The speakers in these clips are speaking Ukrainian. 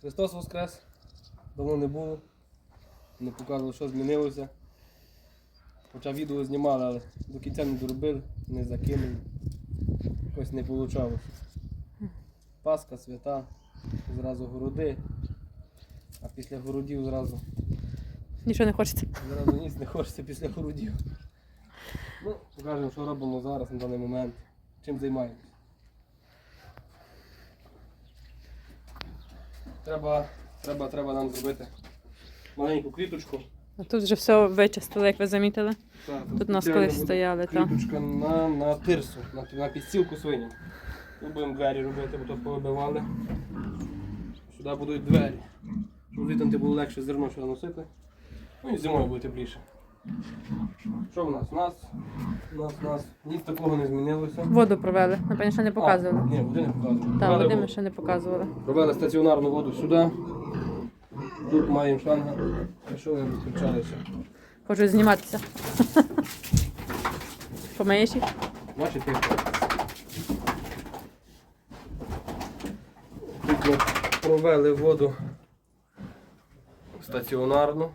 Христос Воскрес. Давно не було. Не показували, що змінилося. Хоча відео знімали, але до кінця не доробили, не закинули. Якось не вийшло. Пасха, свята, зразу городи. А після городів зразу, Нічого не хочеться. зразу ніс не хочеться після городів. Ну, покажемо, що робимо зараз на даний момент. Чим займаємося. Треба, треба, треба нам зробити маленьку квіточку. А тут вже все вичистили, як ви замітили. Так, Тут у нас колись стояли, Кліточка Квіточка на, на тирсу, на, на підстілку свиням. Тут будемо двері робити, бо то повибивали. Сюди будуть двері. Щоб звідти було легше зерно сюди носити. Ну і зимою буде тепліше. Що в нас? У нас, у нас, у нас ніц такого не змінилося. Воду провели. Напевно, ще не показували. А, ні, води не показували. Так, води ми ще не показували. Провели стаціонарну воду сюди. Тут маємо шланга. Що ви відключалися? Хочу зніматися. Помиєш їх? Бачите? Тут ми провели воду стаціонарну.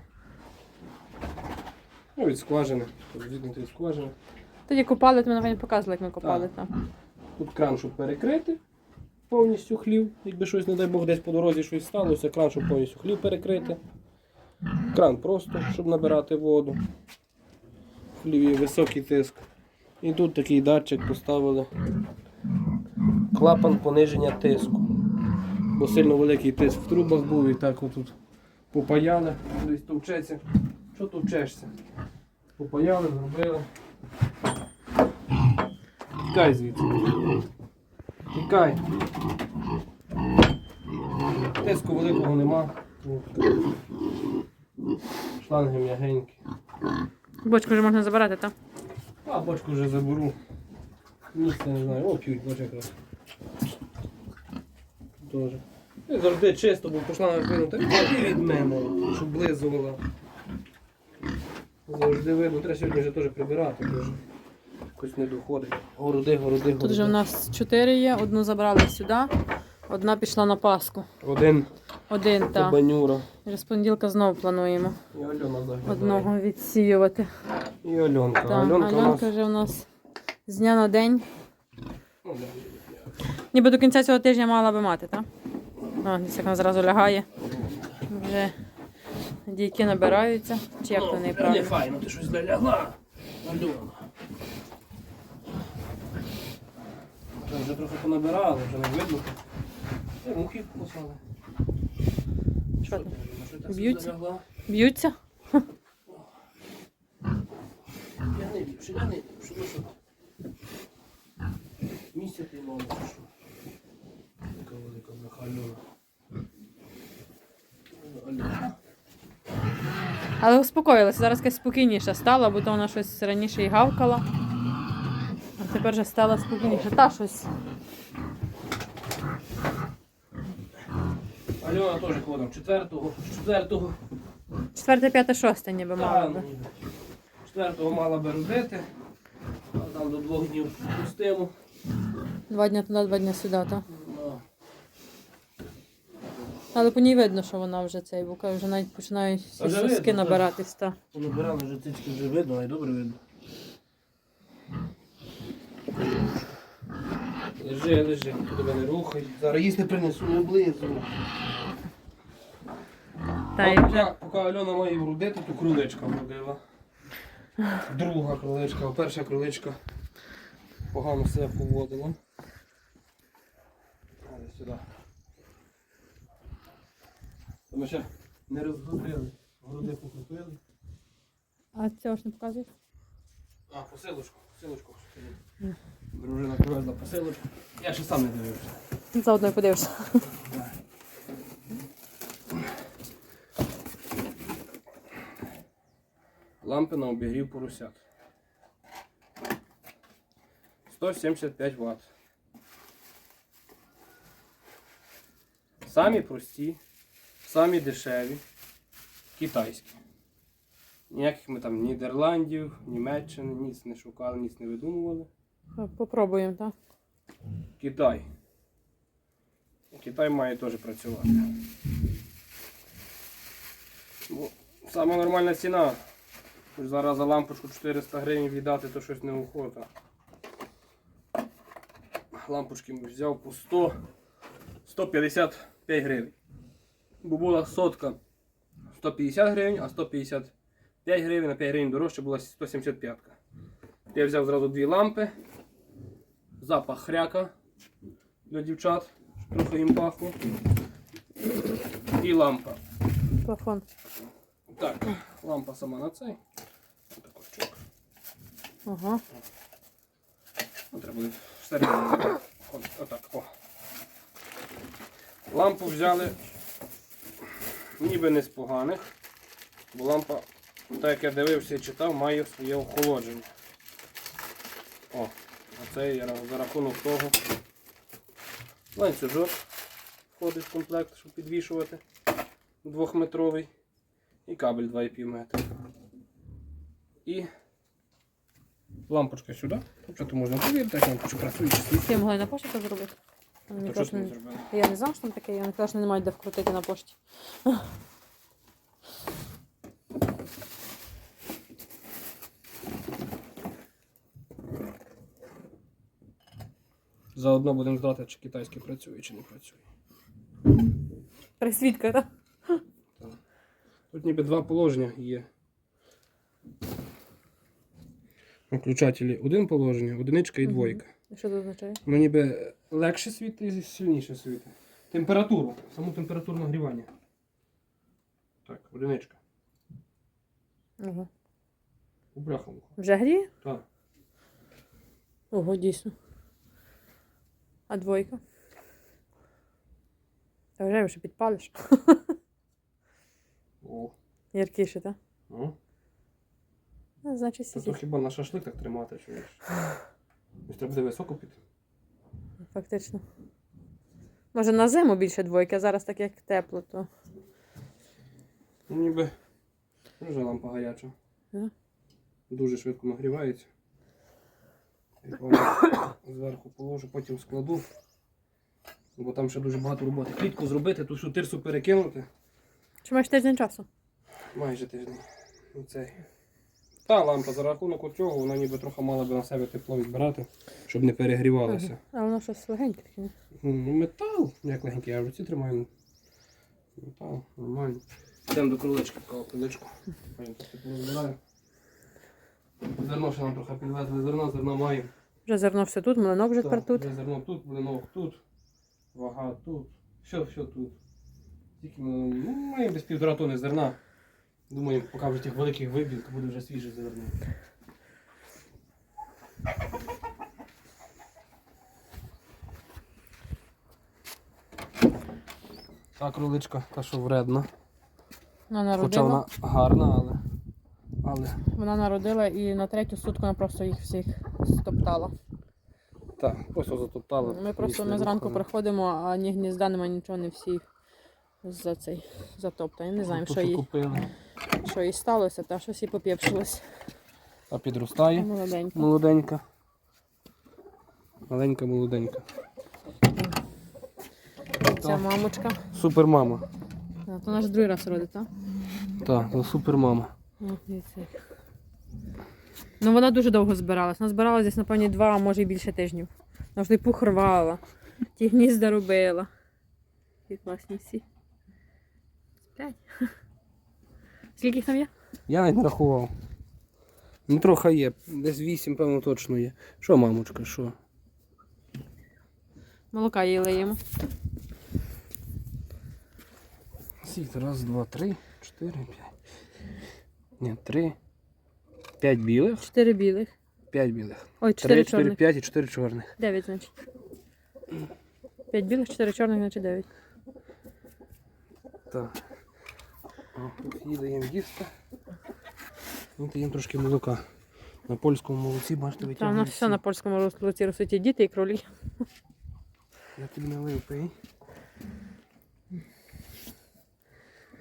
Ну, від скважини. Звідно від скважини. Тоді купали, то ми напевно показували, як ми копали Так. там. Тут кран, щоб перекрити повністю хлів. Якби щось, не дай Бог, десь по дорозі щось сталося, кран, щоб повністю хлів перекрити. Кран просто, щоб набирати воду. В хліві високий тиск. І тут такий датчик поставили. Клапан пониження тиску. Бо сильно великий тиск в трубах був і так отут попаяли, десь товчеться. Що товчешся? Попаяли, зробили. Тікай звідси. Тікай. Тиску великого нема. Шланги м'ягенькі. Бочку вже можна забирати, так? А бочку вже заберу. Місце не знаю. О, п'ють, бачу якраз. Тоже. І завжди чисто, бо пішла на видно, так і від мене, щоб близувала. Завжди видно, треба сьогодні вже теж прибирати, теж. Якось не доходить. Городи, городи, городи. Тут вже в нас чотири є, одну забрали сюди, одна пішла на Пасху. Один Один, так. кабанюра. Вже з понеділка знову плануємо І Альона заглядає. одного відсіювати. І Альонка. Так, Альонка, у нас... Альонка вже у нас з дня на день. Ну, да. Ніби до кінця цього тижня мала би мати, так? А, десь як вона зразу лягає. Вже дійки набираються. Чи як то Ну, Не файно, ти щось залягла. Альона. Вже, трохи понабирали, вже не видно. Е, мухи покусали. Що ти, Б'ються? Б'ються? Я не ліпше, я не ну що? Місця ти мало, що? Така велика бляха Альона. Альона. Але успокоїлася, зараз якась спокійніша стала, бо то вона щось раніше і гавкала. А тепер вже стала спокійніше. Та щось. Альона теж ходом. Четвертого, четвертого. Четверте, п'яте, шосте ніби Та, мало ну, би. Четвертого мала би родити, а там до двох днів пустимо. Два дні туди, два дні сюди, так? Але по ній видно, що вона вже цей, бо вже навіть починають всі вже соски видно, набиратись. Та. Понабирали вже цицьки вже видно, а й добре видно. Лежи, лежи, тебе не рухай. Зараз їсти принесу не облизу. Та А й поки, поки Альона має вродити, то кроличка вродила. Друга кроличка, а перша кроличка погано себе поводила. Але сюди. Та Ми ще не розгрузили. Груди покрутили. А цього ж не показуєш? А, посилочку, посилочку. Дружина привезла посилочку. Я ще сам не дивився. Заодно і подивишся. Лампи на обігрів поросят. 175 Вт. Самі прості, самі дешеві, китайські. Ніяких ми там Нідерландів, Німеччини, ніц не шукали, ніц не видумували. Попробуємо, так? Китай. Китай має теж працювати. Бо сама нормальна ціна. Зараз за лампочку 400 гривень віддати, то щось неохота. Лампочки взяв по 100, 155 гривень. Бо була сотка 150 гривень, а 155 гривень на 5 гривень дорожче була 175. Я взяв зразу дві лампи, запах хряка для дівчат, щоб трохи їм пахло. І лампа. Плафон. Так, лампа сама на цей. Ага. Ну, Треба буде всередину. От, Отак, о. Лампу взяли ніби не з поганих, бо лампа, так як я дивився і читав, має своє охолодження. О, а це я за рахунок того. Ланцюжок входить в комплект, щоб підвішувати двохметровий. І кабель 2,5 метра. І лампочка сюди. Тобто можна повірити, як лампочка працює. Ти на пошті зробити? Мені То що не не- Я не знала, що там таке, я не кажу, що немає де вкрутити на пошті. Заодно будемо знати, чи китайський працює, чи не працює. Присвідка, так? Тут ніби два положення є. Включателі один положення, одиничка і двойка. Що це означає? Ну ніби легше світи і сильніше світи. Температуру, саму температуру нагрівання. Так, одиничка. Ага. У бляхому. Вже гріє? Так. Ого, дійсно. А двойка? Та вже вже підпалиш. О. Яркіше, так? Ну. Ну, значить, Та то сісі. хіба на шашлик так тримати, чуєш? Ось треба буде високо піти. Фактично. Може на зиму більше двойки, а зараз так як тепло, то. Ну ніби вже лампа гаряча. Да? Дуже швидко нагрівається. Зверху положу, потім складу. Бо там ще дуже багато роботи. Клітку зробити, ту всю тирсу перекинути. Чи маєш тиждень часу? Майже тиждень. Оцей. Та лампа за рахунок цього, вона ніби трохи мала би на себе тепло відбирати, щоб не перегрівалася. А воно щось легеньке таке. Ну, метал, як легенький, я в руці тримаю. Метал, нормально. Йдемо до крилички, кого криличку. Потім тепло збираю. Зерно ще нам трохи підвезли, зерно, зерно маємо. Вже зерно все тут, млинок вже тепер тут. вже Зерно тут, блинок тут, вага тут, все, все тут. Тільки ми ну, маємо десь півтора тони зерна. Думаю, поки вже тих великих вибір, то буде вже свіже зерно. Та кроличка, та що вредна. Вона Хоча народила. вона гарна, але. Але. Вона народила і на третю сутку вона просто їх всіх стоптала. Так, просто затоптали. Ми просто ми зранку приходимо, а ні гнізда немає нічого, не всі за цей затоптані. Не знаємо, що їй, купили. Що їй сталося, та щось їй поп'єпшилось. А підростає. Молоденька. Молоденька. Маленька, молоденька. Ця мамочка. Супер мама. Да, то наш другий раз родить, так? Так, це супер мама. О, дивіться як. Ну вона дуже довго збиралась. Вона збиралась десь, напевно, два, а може і більше тижнів. Вона ж і пух рвала, ті гнізда робила. І класні всі. П'ять. Скільки їх там є? Я навіть не рахував. Ну трохи є, десь вісім, певно, точно є. Що, мамочка, що? Молока їй лиємо. Скільки? Раз, два, три, чотири, п'ять. Ні, три. П'ять білих. Чотири білих. П'ять білих. Ой, чотири Три, чотири, чорних. п'ять і чотири чорних. Дев'ять, значить. П'ять білих, чотири чорних, значить дев'ять. Так. Їй даємо їсти. І даємо трошки молока. На польському молоці, бачите, витягнути. Там у нас все на польському розплоті ростуть і діти, і кролі. Я тобі налив пий.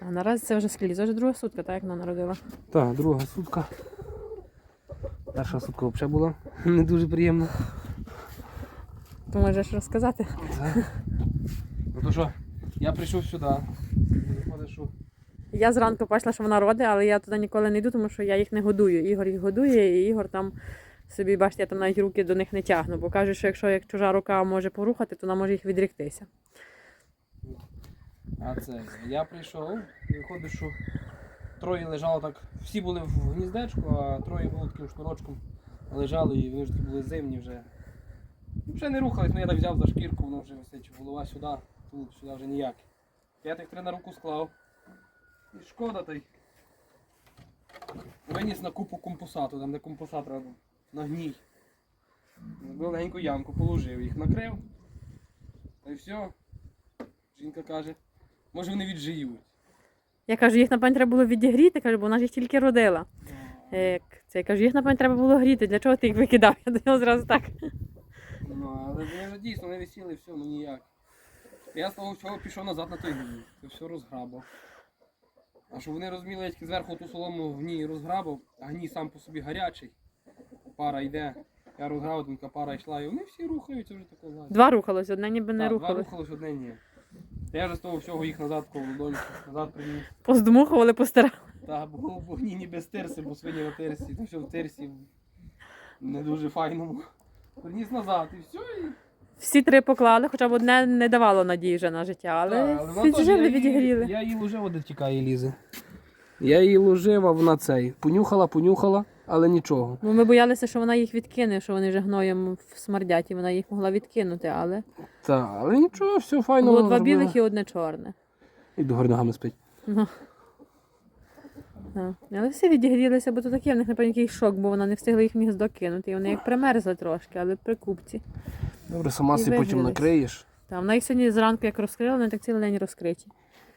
А наразі це вже скільки? Це вже друга сутка, так як вона народила. Так, друга сутка. Перша сутка взагалі була не дуже приємна. То можеш розказати. Так. Ну, то Ну що, я прийшов сюди. Виходить, що Я зранку бачила, що вона родить, але я туди ніколи не йду, тому що я їх не годую. Ігор їх годує, і Ігор там собі, бачите, я там навіть руки до них не тягну, бо каже, що якщо як чужа рука може порухати, то вона може їх відріктися. А це я прийшов, і виходить, що троє лежало так. Всі були в гніздечку, а троє було таким шнурочком лежали, і вони ж були зимні вже. Вже не рухались, ну я так взяв за шкірку, воно вже висить, голова сюди, тут сюди вже ніяк. Я тих три на руку склав. І шкода той. Виніс на купу компосату, там де компосат треба на гній. Зробив легеньку ямку, положив їх, накрив. Та й все. Жінка каже, може вони віджиють. Я кажу, їх напевно треба було відігріти, кажу, бо вона ж їх тільки родила. Як це я кажу, їх напевно треба було гріти. Для чого ти їх викидав? Я до нього зразу так. Ну, але вони вже дійсно не висіли, все, ну ніяк. Я з того всього пішов назад на той гній. Це все розграбав. А щоб вони розуміли, я тільки зверху ту солому в гній розграбав, а гній сам по собі гарячий. Пара йде. Я розграбав, тонка пара йшла, і вони всі рухаються вже тако. Два рухалось, одне ніби не Так, Два рухалось. одне ні. Та Я вже з того всього їх назад тако назад приніс. Поздмухували, постирали. Та бо гні ніби з тирси, бо свині на тирсі, то все в тирсі не дуже файному. Приніс назад і все. І... Всі три поклали, хоча б одне не давало надії вже на життя, але, Та, вона теж- віджили, я її- відігріли. Я її ложив, вода тікає лізе. Я її ложив, а вона цей. Понюхала, понюхала, але нічого. Бо ми боялися, що вона їх відкине, що вони вже гноєм смердять, і вона їх могла відкинути, але Так, але нічого, все файно. було вона два зробила. білих і одне чорне. І до ногами спить. Ну. Так. Але всі відігрілися, бо то таке в них, напевно, якийсь шок, бо вона не встигла їх в гніздо кинути. І вони як примерзли трошки, але при купці. Добре, сама І си потім накриєш. Та вона їх сьогодні зранку як розкрила, вони так цілий день розкриті.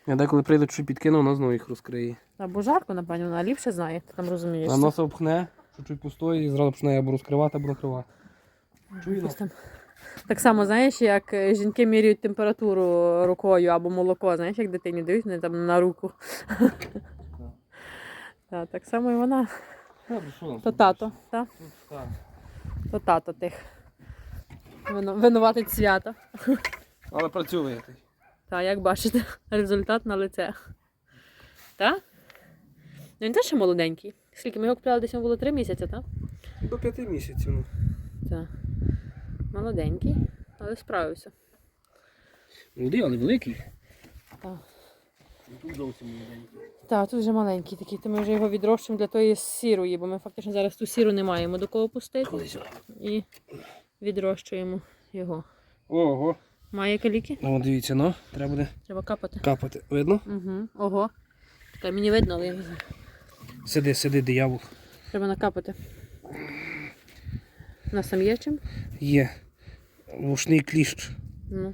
Я деколи прийде, що підкину, вона знову їх розкриє. Та бо жарко, напевно, вона ліпше знає, ти там розумієш. А носа обхне, чуть-чуть пустої, і зразу почне або розкривати, або накривати. Чуєш? Так само, знаєш, як е, жінки міряють температуру рукою або молоко, знаєш, як дитині дають вони там на руку. Так, так само і вона. Що? То тато, так. то тато тих. Вину- Винуватить свята. Але працює ти. Так, як бачите, результат на лице. Так? Ну він теж ще молоденький. Скільки ми його купляли, десь йому було три місяці, так? До п'яти місяців. ну. Так. Молоденький, але справився. Молодий, але великий. Так. Тут зовсім маленький. Так, тут вже маленький такий, то ми вже його відрощуємо для тої сірої, бо ми фактично зараз ту сіру не маємо до кого пустити і відрощуємо його. Ого. Має каліки? Ну, дивіться, ну, треба буде Треба капати. капати. Видно? Угу. Ого. Чекай, мені видно, але я не знаю. Сиди, сиди, диявол. Треба накапати. У нас там є чим? Є. Вушний кліщ. Ну.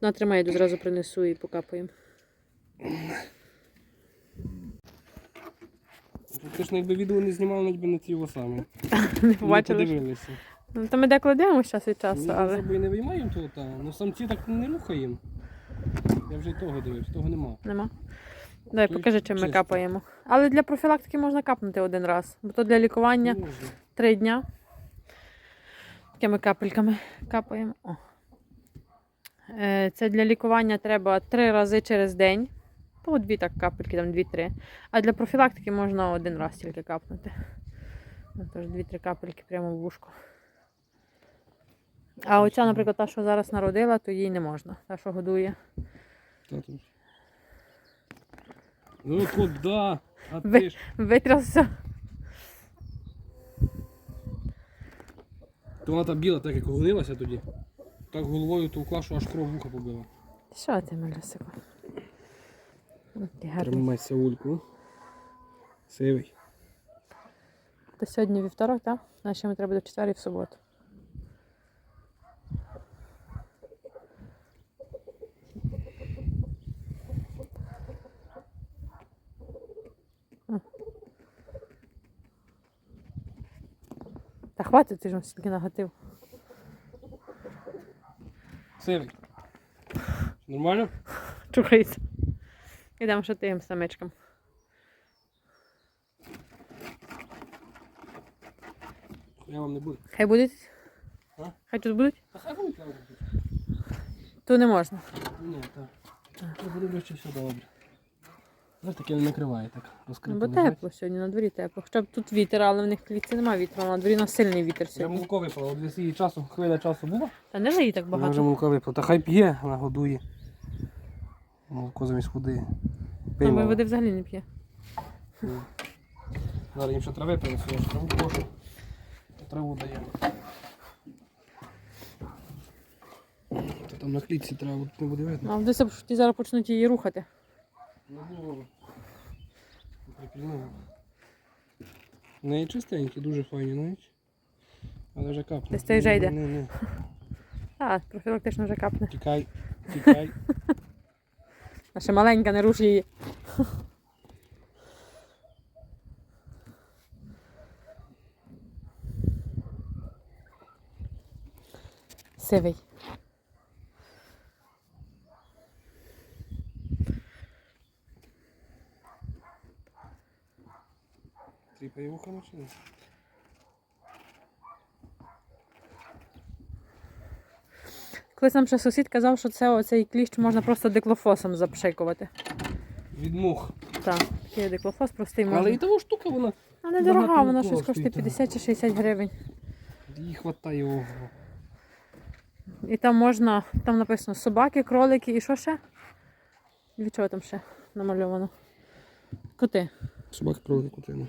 На, тримай, я йду зразу принесу і покапаємо. Фактично, якби відео не знімали, навіть би не ті його саме. Не побачили. подивилися. Ну, то ми деколи дивимося час від часу, Ми але. але... не виймаємо того, та. ну самці так не рухаємо. Я вже й того дивився, того нема. Нема. Дай Тут покажи, чим ми чисто. капаємо. Але для профілактики можна капнути один раз. Бо то для лікування Можна. три дня. Такими капельками капаємо. О. Е, Це для лікування треба три рази через день. По дві так капельки, там дві-три. А для профілактики можна один раз тільки капнути. Ну, Тож дві-три капельки прямо в вушку. А оця, наприклад, та, що зараз народила, то їй не можна. Та, що годує. Та тут. Ну куди? А Ви- ти ж. Витрясся. То вона та біла, так як оголилася тоді. Так головою товкла, що аж кров вуха побила. Що ти, Малюсику? Ну, ти гарний. Тримайся ульку. Сивий. То сьогодні вівторок, так? Значить, ми треба до четвер і в суботу. Хватить, ти ж стільки нагатив. Сивий. Нормально? Чухається. Ідемо ще тим самичкам. Я вам не буду. Хай будуть? А? Хай тут будуть? Та хай будуть То не можна. Ні, так. Я подивлюсь, що все добре. Знаєш, таке не накриває так. Ну, бо тепло сьогодні, на дворі тепло. Хоча б тут вітер, але в них в клітці немає вітру, на дворі у нас сильний вітер Вже сьогодні. молоко випало, от десь її часу, хвиля часу була. Та не лиї так Вона вже багато. випало. Та хай п'є, вона годує. Молоко замість води. Пий, Ну, мама. води взагалі не п'є. Ну. Зараз їм ще трави принесу, я ж траву кошу. Траву дає. Та там на клітці траву тут не буде видно. А десь що ті зараз почнуть її рухати. Не було. Припільного. В неї чистенькі, дуже файні навіть. Але вже капне. Десь той вже йде. Не, не, А, профілактично вже капне. Тікай, тікай. Наша маленька, не руш її. Сивий. Тріпає вухами чи ні? Колись нам ще сусід казав, що це оцей кліщ можна просто диклофосом запшикувати. Від мух. Так, такий диклофос простий можна. Але і того штука вона. А не дорога, вона щось коштує 50 чи 60 гривень. Їй хватає ого. І там можна, там написано собаки, кролики і що ще? Від чого там ще намальовано? Коти. Собака кролик кутина.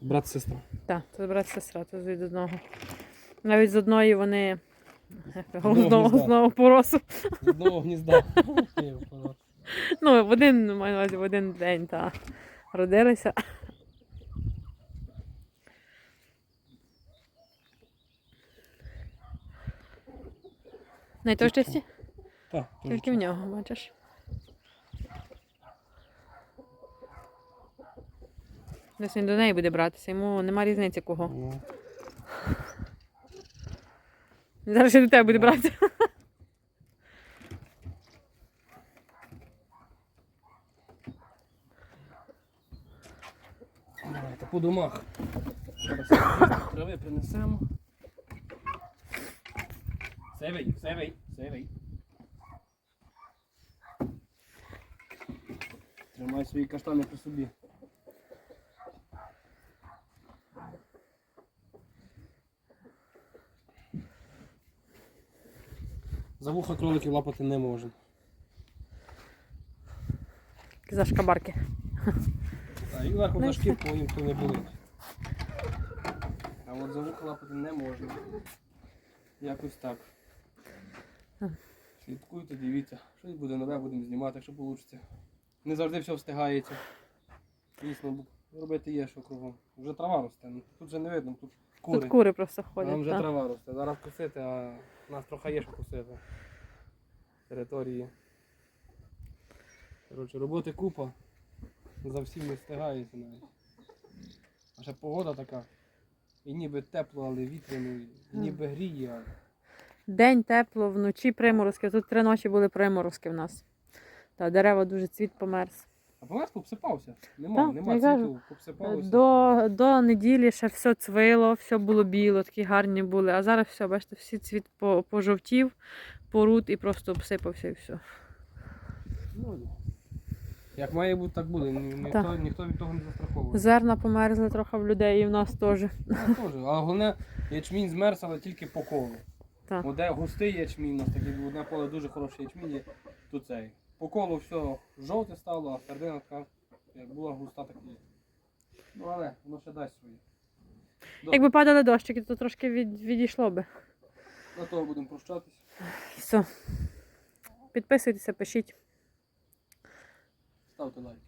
Брат, сестра. Так, це брат сестра, це від одного. Навіть з одної вони одного одного поросу. З одного гнізда. Ну, в один, маю на увазі, в один день та родилися. Найтовстіші? Так, Тільки в нього, бачиш. Десь він до неї буде братися, йому нема різниці кого. Ну, Зараз ще до тебе буде братися. Давайте по домах. Зараз трави принесемо. Севий, севий, севий. Тримай свої каштани при собі. За вуха кроликів лапати не можна. За шкабарки. А і верху Ну, за шкірку їм то не болить. А от за вуха лапати не можна. Якось так. Слідкуйте, дивіться. Щось буде нове, будемо знімати, якщо вийде. Не завжди все встигається. Дійсно, робити є, що кругом. Вже трава росте. ну, Тут вже не видно, тут кури. Тут кури просто Там ходять. вже так. трава росте. Зараз косити, а нас трохи є що косити. Території. Коротше, роботи купа. За всім не встигається навіть. А ще погода така. І ніби тепло, але вітряно, і ніби гріє, але. День тепло, вночі приморозки. Тут три ночі були приморозки в нас. Та дерева дуже цвіт померз. А померз попсипався. Нема, Так, нема я кажу, цвіту, попсипалося. До, до неділі ще все цвило, все було біло, такі гарні були. А зараз все, бачите, всі цвіт по- пожовтів, порут і просто обсипався і все. Ну, як має бути, так буде. Ні- Ніхто, Так. ніхто від того не застраховує. Зерна померзли трохи в людей і в нас теж. Ну, теж. А головне, ячмінь змерз, але тільки по колу. Так. От Де густий ячмінь, у нас такий одне поле дуже хороший ячмінь є, то цей. По колу все жовте стало, а середина така, як була густа, так і є. Ну але воно ще дасть своє. Добре, Якби падали дощики, то трошки від, відійшло би. на того будемо прощатись. Все. Підписуйтеся, пишіть. Ставте лайк.